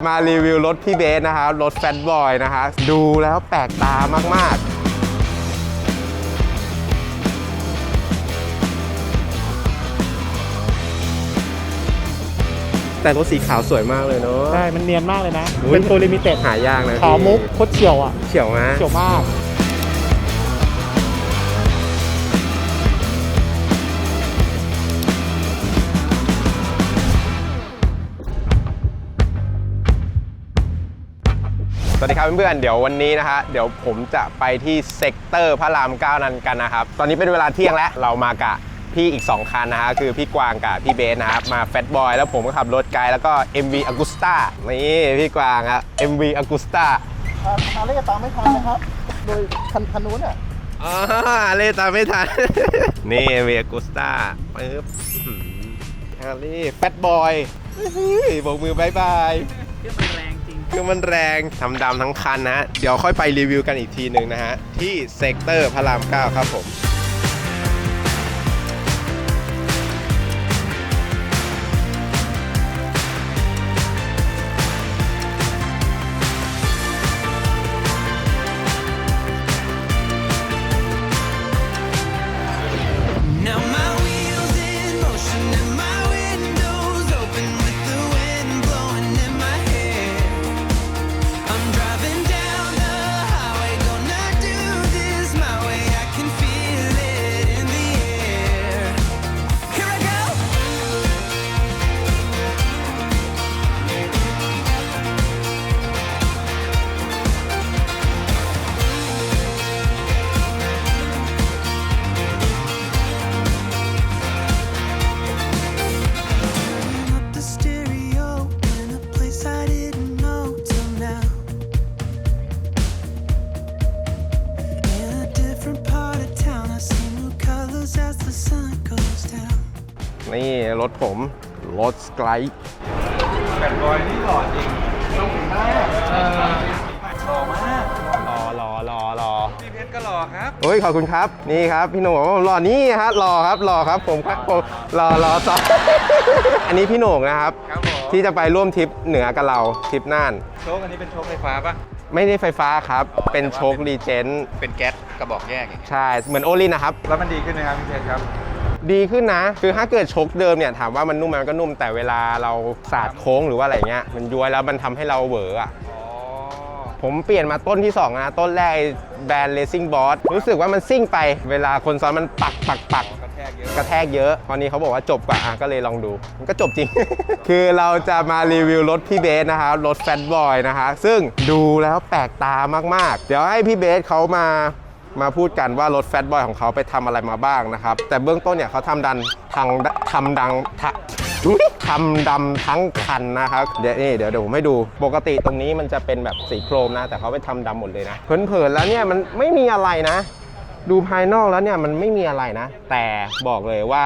มารีวิวรถพี่เบสนะครับรถแฟตบอยนะฮะดูแล้วแปลกตามาก ๆแต่รถสีขาวสวยมากเลยเนาะ ใช่ มันเนียนมากเลยนะอุ๊ยเป็นตัวลิมิเต็ดหายากนะขาวพี่มุกโคตรเฉียวอะ เฉียวนะเฉียวมาก สวัสดีครับเพื่อนๆ เดี๋ยววันนี้นะฮะเดี๋ยวผมจะไปที่เซกเตอร์พระรามเก้านั้นกันนะครับ ตอนนี้เป็นเวลาเที่ยงแล้วเรามากับพี่อีก 2 คันนะฮะคือพี่กวางกับพี่เบสนะครับมาแฟตบอยแล้วผมก็ขับรถไกด์แล้วก็ MV Agusta นี่พี่กวางอะ MV Agusta ฮาร์เลย์ตามไม่ทันนะครับ โดยคันคันนู้นอะอ่าเล่นตามไม่ทัน นี่ MV Agusta ปึ๊บฮาร์ลี่แฟตบอยโบกมือบายบายเครื่องมันแรง จริงคือมันแรงทำดำทั้งคันนะฮะ เดี๋ยวค่อยไปรีวิวกันอีกทีหนึ่งนะฮะ ที่เซกเตอร์พระราม 9 ครับผม รถผม รถสไกลรอรอรอรอพี่เพชรก็หล่อครับเฮ้ยขอบคุณครับ นี่ครับพี่หนุ่มบอกว่าผมรอนี่ฮะรอครับรอครับผมครับผมรอรอต่ออันนี้พี่โหน่งนะครับ ครับผมที่จะไปร่วมทริปเหนือกับเราทริปน่าน โชคอันนี้เป็นโชคไฟฟ้าปะไม่ได้ไฟฟ้าครับอ๋อเป็นแต่ว่าโชคเป็นรีเจนเป็นแก๊สกระบอกแยกอย่างเงี้ยใช่ เหมือนโอลินนะครับ แล้วมันดีขึ้นไหมครับพี่เพชรครับ ดีขึ้นนะ คือถ้าเกิดชกเดิมเนี่ยถามว่ามันนุ่มไหมมันก็นุ่มแต่เวลาเราสาดโค้งหรือว่าอะไรเงี้ยมันย้วยแล้วมันทำให้เราเหวออะอ๋อผมเปลี่ยนมาต้นที่2นะต้นแรกไอ้แบรนด์ Racing Boss รู้สึกว่ามันซิ่งไป เวลาคนซ้อนมันปักปักปัก กระแทกเยอะ กระแทกเยอะตอนนี้เขาบอกว่าจบกว่าอะก็เลยลองดู มันก็จบจริง คือเราจะมารีวิวรถพี่เบสนะครับ รถแฟตบอยนะฮะซึ่งดูแล้วแปลกตามาก ๆ เดี๋ยวให้พี่เบสเขามา มาพูดกันว่ารถแฟตบอยของเขาไปทำอะไรมาบ้างนะครับ แต่เบื้องต้นเนี่ยเขาทำดันทางทำดังทะทำดำทั้งคันนะครับ เดี๋ยวนี่เดี๋ยวเดี๋ยวผมให้ดู ปกติตรงนี้มันจะเป็นแบบสีโครมนะ แต่เขาไปทำดำหมดเลยนะเผินๆแล้วเนี่ยมันไม่มีอะไรนะ ดูภายนอกแล้วเนี่ยมันไม่มีอะไรนะ แต่บอกเลยว่า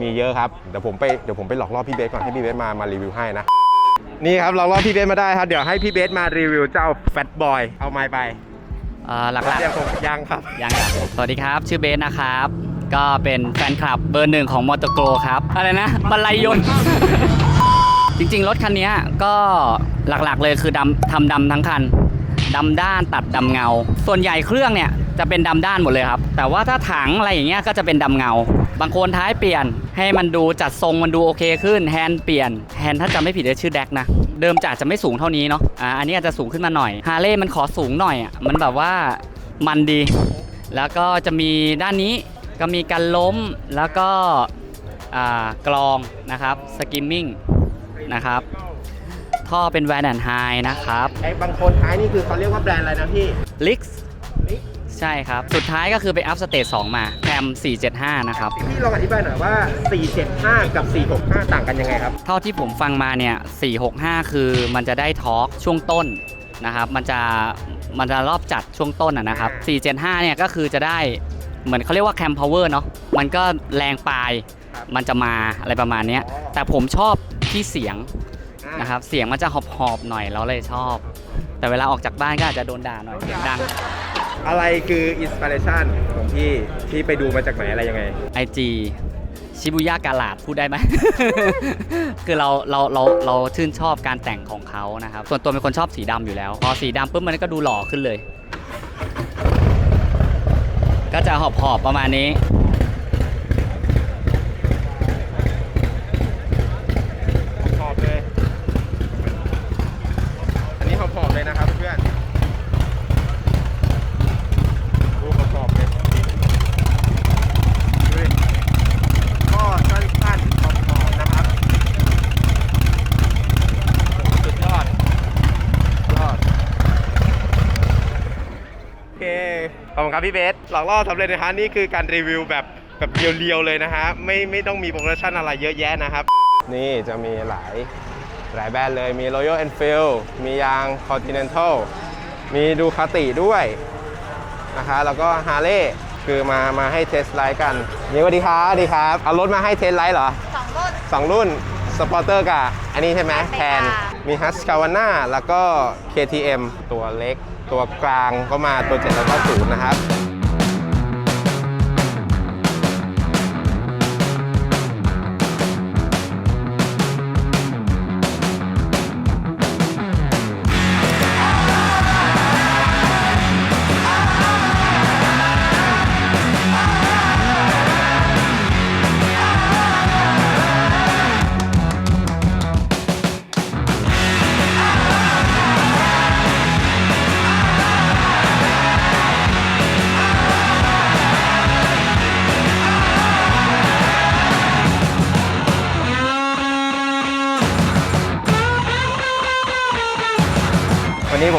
มีเยอะครับ เดี๋ยวผมไปเดี๋ยวผมไปหลอกล่อพี่เบสก่อนให้พี่เบสมามารีวิวให้นะนี่ครับหลอกล่อพี่เบสมาได้ครับ เดี๋ยวให้พี่เบสมารีวิวเจ้าแฟตบอยเอาไม้ไป อ่อหลักยังผมยังครับ ๆยังครับสวัสดีครับ ชื่อเบสนะครับ ก็เป็นแฟนคลับเบอร์หนึ่งของมอเตอร์โกรครับ อะไรนะบรรลัยยนต์ จริงๆ รถคันนี้ก็หลักๆเลยคือดำทำดำทั้งคันดำด้านตัดดำเงา ส่วนใหญ่เครื่องเนี่ยจะเป็นดำด้านหมดเลยครับ แต่ว่าถ้าถังอะไรอย่างเงี้ยก็จะเป็นดำเงา บางคนท้ายเปลี่ยนให้มันดูจัดทรงมันดูโอเคขึ้นแฮนด์เปลี่ยนแฮนด์ถ้าจำไม่ผิดจะชื่อแดกนะ เดิมจะอาจจะไม่สูงเท่านี้เนาะอ่าอันนี้อาจจะสูงขึ้นมาหน่อยฮาร์เลย์มันขอสูงหน่อยอะมันแบบว่ามันดี แล้วก็จะมีด้านนี้ก็มีการล้มแล้วก็อ่ากรองนะครับสกิมมิ่งนะครับท่อเป็นแวนแอนไฮนะครับไอ้บางคนท้ายนี่คือเขาเรียกว่าแบรนด์อะไรนะพี่ลิก ใช่ครับ สุดท้ายก็คือไปอัพสเตจ2มาแคม475 นะครับ พี่ลองอธิบายหน่อยว่า 475 กับ 465 ต่างกันยังไงครับ เท่าที่ผมฟังมาเนี่ย 465 คือมันจะได้ทอร์กช่วงต้นนะครับ มันจะมันจะรอบจัดช่วงต้นอะนะครับ 475 เนี่ยก็คือจะได้เหมือนเขาเรียกว่าแคมพาวเวอร์เนาะ มันก็แรงปลายครับมันจะมาอะไรประมาณเนี้ยอ๋อแต่ผมชอบที่เสียงนะครับ เสียงมันจะหอบๆหน่อยเราเลยชอบ แต่เวลาออกจากบ้านก็อาจจะโดนด่าหน่อยเสียงดัง อะไรคืออินสปิเรชันของพี่ที่ไปดูมาจากไหนอะไรยังไง IG ชิบุย่ากาลาดพูดได้ไหม คือเราเราเราเราชื่นชอบการแต่งของเขานะครับ ส่วนตัวเป็นคนชอบสีดำอยู่แล้ว พอสีดำปุ๊บมันก็ดูหล่อขึ้นเลย ก็จะหอบๆประมาณนี้ ขอบเลย อันนี้ขอบๆเลยนะครับเพื่อนดูขอบๆเลยดูดิก็สั้นๆขอบๆนะครับ สุดยอดยอด โอเค ขอบ คุณครับพี่เบสหลอกล่อสำเร็จนะฮะนี่คือการรีวิวแบบแบบเรียวๆเลยนะฮะไม่ไม่ต้องมีโปรโมชั่นอะไรเยอะแยะนะครับ นี่จะมีหลายหลายแบรนด์เลยมี Royal Enfield มียาง Continental มีดูคาติด้วยนะคะแล้วก็ Harley คือมามาให้เทสไลท์กันนี่สวัสดีครับสวัสดีครับ เอารถมาให้เทสไลท์เหรอสองรุ่นสองรุ่น สปอร์เตอร์กับอันนี้ใช่ไหมใช่แทนค่ะมี h u s q a v a n a แล้วก็ KTM ตัวเล็ก ตัวกลางก็มาตัว790นะครับ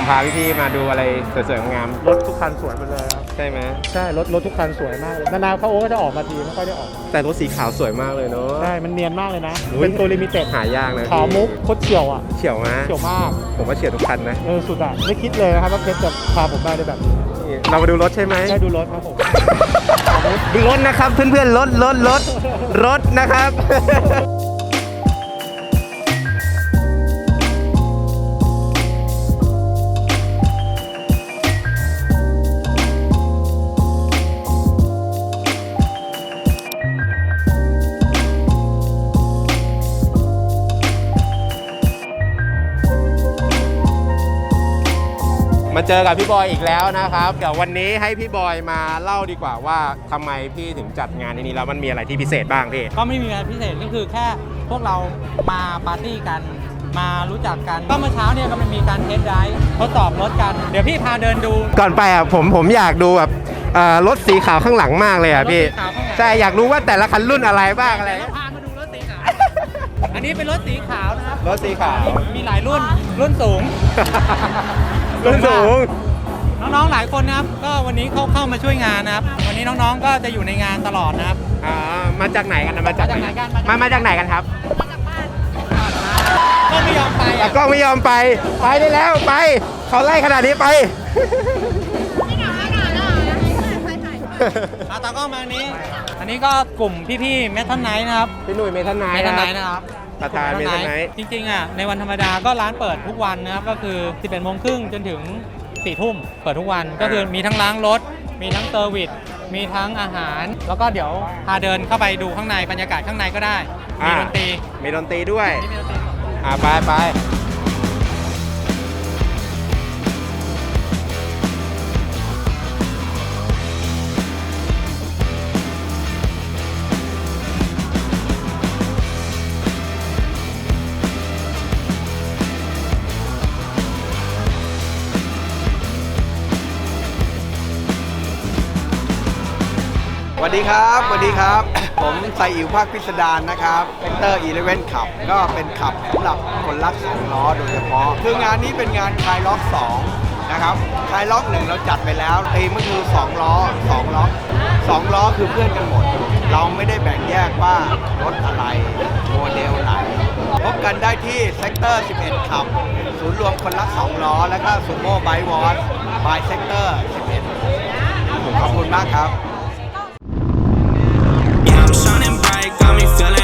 พาพี่ๆมาดูอะไรสวยๆงามรถทุกคันสวยหมดเลยครับ ๆใช่ไหมใช่รถรถทุกคันสวยมากเลยนานๆเขาโอ้ก็จะออกมาทีไม่ค่อยได้ออกมาแต่รถสีขาวสวยมากเลยเนาะ ใช่มันเนียนมากเลยนะ อุ๊ย เป็นตัวลิมิเต็ดหายากนะขาวพี่มุกโคตรเฉียวอะเฉียวมากเฉียวมากผมว่าเฉียวทุกคันนะเออสุดอะไม่คิดเลยนะครับว่าเพชรจะพาผมมาได้แบบนี้นี่เรามาดูรถใช่ไหม ได้ดูรถครับผม ดูรถนะครับเพื่อนๆรถรถรถรถนะครับ มาเจอกับพี่บอยอีกแล้วนะครับเดี๋ยววันนี้ให้พี่บอยมาเล่าดีกว่าว่าทำไมพี่ถึงจัดงานในนี้แล้วมันมีอะไรที่พิเศษบ้างพี่ ก็ไม่มีอะไรพิเศษก็คือแค่พวกเรามาปาร์ตี้กัน มารู้จักกัน ก็เมื่อเช้าเนี่ยก็มันมีการเทสไดรฟ์ทดสอบรถกัน เดี๋ยวพี่พาเดินดู ก่อนไปอะผมผมอยากดูแบบเอ่อรถสีขาวข้างหลังมากเลยอะพี่ รถสีขาวข้างหลัง ใช่อยากรู้ว่าแต่ละคันรุ่นอะไรบ้างอะไรเดี๋ยวเราพามาดูรถสีขาว อันนี้เป็นรถสีขาวนะครับรถสีขาว มีหลายรุ่นรุ่นสูง รุ่นสูง น้องๆหลายคนนะครับก็วันนี้เขาเข้ามาช่วยงานนะครับ วันนี้น้องๆก็จะอยู่ในงานตลอดนะครับ อ่ามาจากไหนกันนะมาจากไหนมาจากไหนกันมามาจากไหนกันครับก็ไม่ยอมไปแต่อะก็ไม่ยอมไปไปได้แล้วไป เขาไล่ขนาดนี้ไปเอาตากล้องมาอันนี้ อันนี้ก็กลุ่มพี่ๆเมทัลไนท์นะครับ พี่หนุ่ยเมทันไนเมท์ทัลนะไนครับท์นะครับ ประธาน Metal Night จริงๆอะในวันธรรมดาก็ร้านเปิดทุกวันนะครับ ก็คือ 11โมงครึ่งจนถึง4ทุ่มเปิดทุกวันก็คือมีทั้งล้างรถ มีทั้งเซอร์วิสมีทั้งอาหาร แล้วก็เดี๋ยวพาเดินเข้าไปดูข้างในบรรยากาศข้างในก็ได้ มีดนตรีมีดนตรีด้วยนี่มีดนตรีสดอ่าไปไป วัสดีครับสวัสดีครับ ผมไซอิ๋วภาคพิสดารนะครับเป็นเตอร์อีเลเวนขับ ก็เป็นขับสำหรับคนรักสองล้อโดยเฉพาะ คืองานนี้เป็นงานคลายล็อก2นะครับคลายล็อกหนึ่งเราจัดไปแล้วตีมก็คือ2ล้อ2ล้อ2ล้อคือเพื่อนกันหมด เราไม่ได้แบ่งแยกว่ารถอะไรโมเดลไหนพบกันได้ที่เซกเตอร์ 11ขับ ศูนย์รวมคนรักสองล้อ แล้วก็ซูโม่ไบวอสบายเซกเตอร์ 11 ขอบคุณมากครับ Yeah, I'm shining bright, got me feeling